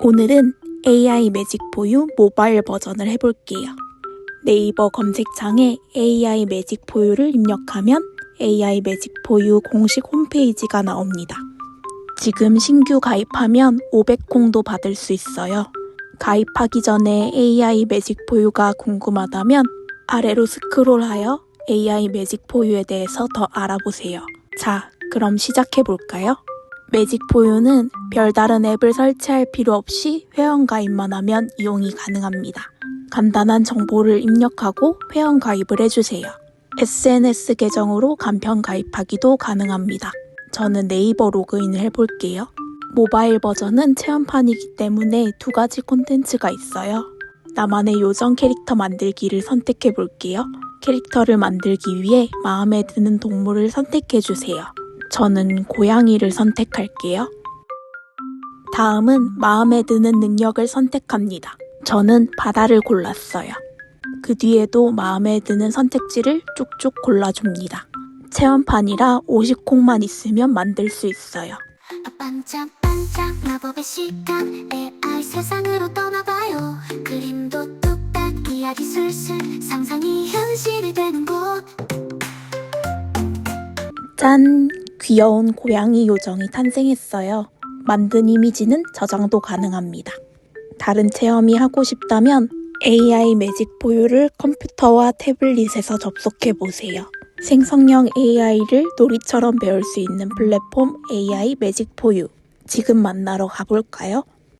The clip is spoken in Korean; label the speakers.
Speaker 1: 오늘은 AI 매직 포유 모바일 버전을 해볼게요. 네이버 검색창에 AI 매직 포유를 입력하면 AI 매직 포유 공식 홈페이지가 나옵니다. 지금 신규 가입하면 500콩도 받을 수 있어요. 가입하기 전에 AI 매직 포유가 궁금하다면 아래로 스크롤하여 AI 매직 포유에 대해서 더 알아보세요. 자, 그럼 시작해 볼까요? 매직 포유는 별다른 앱을 설치할 필요 없이 회원 가입만 하면 이용이 가능합니다. 간단한 정보를 입력하고 회원 가입을 해주세요. SNS 계정으로 간편 가입하기도 가능합니다. 저는 네이버 로그인을 해볼게요. 모바일 버전은 체험판이기 때문에 두 가지 콘텐츠가 있어요. 나만의 요정 캐릭터 만들기를 선택해 볼게요. 캐릭터를 만들기 위해 마음에 드는 동물을 선택해 주세요. 저는 고양이를 선택할게요. 다음은 마음에 드는 능력을 선택합니다. 저는 바다를 골랐어요. 그 뒤에도 마음에 드는 선택지를 쭉쭉 골라줍니다. 체험판이라 50콩만 있으면 만들 수 있어요.
Speaker 2: 반짝반짝 마법의 시간 AI 세상으로 떠나봐요 그림도 뚝딱 이야기 술술 상상이 현실이 되는 곳
Speaker 1: 짠! 귀여운 고양이 요정이 탄생했어요. 만든 이미지는 저장도 가능합니다. 다른 체험이 하고 싶다면 AI 매직 포유를 컴퓨터와 태블릿에서 접속해 보세요. 생성형 AI를 놀이처럼 배울 수 있는 플랫폼 AI 매직 포유. 지금 만나러 가볼까요?